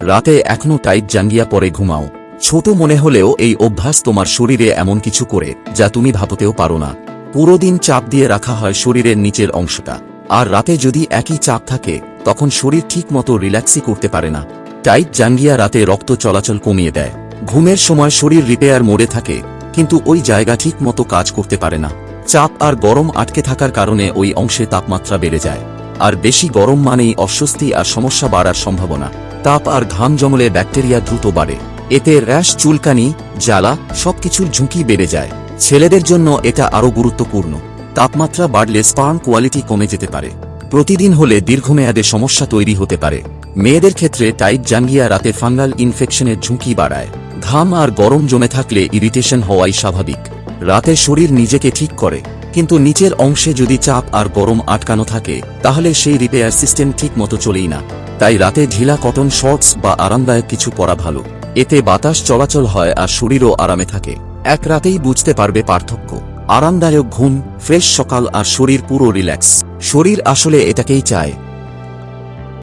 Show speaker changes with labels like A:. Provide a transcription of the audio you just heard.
A: রাতে এখনও টাইট জাঙ্গিয়া পরে ঘুমাও। ছোট মনে হলেও এই অভ্যাস তোমার শরীরে এমন কিছু করে, যা তুমি ভাবতেও পারো না। পুরো দিন চাপ দিয়ে রাখা হয় শরীরের নিচের অংশটা। আর রাতে যদি একই চাপ থাকে, তখন শরীর ঠিক মতো রিল্যাক্সই করতে পারে না। টাইট জাঙ্গিয়া রাতে রক্ত চলাচল কমিয়ে দেয়। ঘুমের সময় শরীর রিপেয়ার মোড়ে থাকে, কিন্তু ওই জায়গা ঠিক মতো কাজ করতে পারে না। চাপ আর গরম আটকে থাকার কারণে ওই অংশে তাপমাত্রা বেড়ে যায়। আর বেশি গরম মানেই অস্বস্তি আর সমস্যা বাড়ার সম্ভাবনা। তাপ আর ঘাম জমলে ব্যাকটেরিয়া দ্রুত বাড়ে। এতে র্যাশ, চুলকানি, জ্বালা সবকিছুর ঝুঁকি বেড়ে যায়। ছেলেদের জন্য এটা আরও গুরুত্বপূর্ণ। তাপমাত্রা বাড়লে স্পার্ম কোয়ালিটি কমে যেতে পারে। প্রতিদিন হলে দীর্ঘমেয়াদে সমস্যা তৈরি হতে পারে। মেয়েদের ক্ষেত্রে টাইট জাঙ্গিয়া রাতে ফাঙ্গাল ইনফেকশনের ঝুঁকি বাড়ায়। ঘাম আর গরম জমে থাকলে ইরিটেশন হওয়াই স্বাভাবিক। রাতে শরীর নিজেকে ঠিক করে, কিন্তু নিচের অংশে যদি চাপ আর গরম আটকানো থাকে, তাহলে সেই রিপেয়ার সিস্টেম ঠিক মতো চলেই না। তাই রাতে ঢিলা কটন শর্টস বা আরামদায়ক কিছু পরা ভালো। এতে বাতাস চলাচল হয় আর শরীরও আরামে থাকে। এক রাতেই বুঝতে পারবে পার্থক্য। আরামদায়ক ঘুম, ফ্রেশ সকাল আর শরীর পুরো রিল্যাক্স। শরীর আসলে এটাকেই চায়।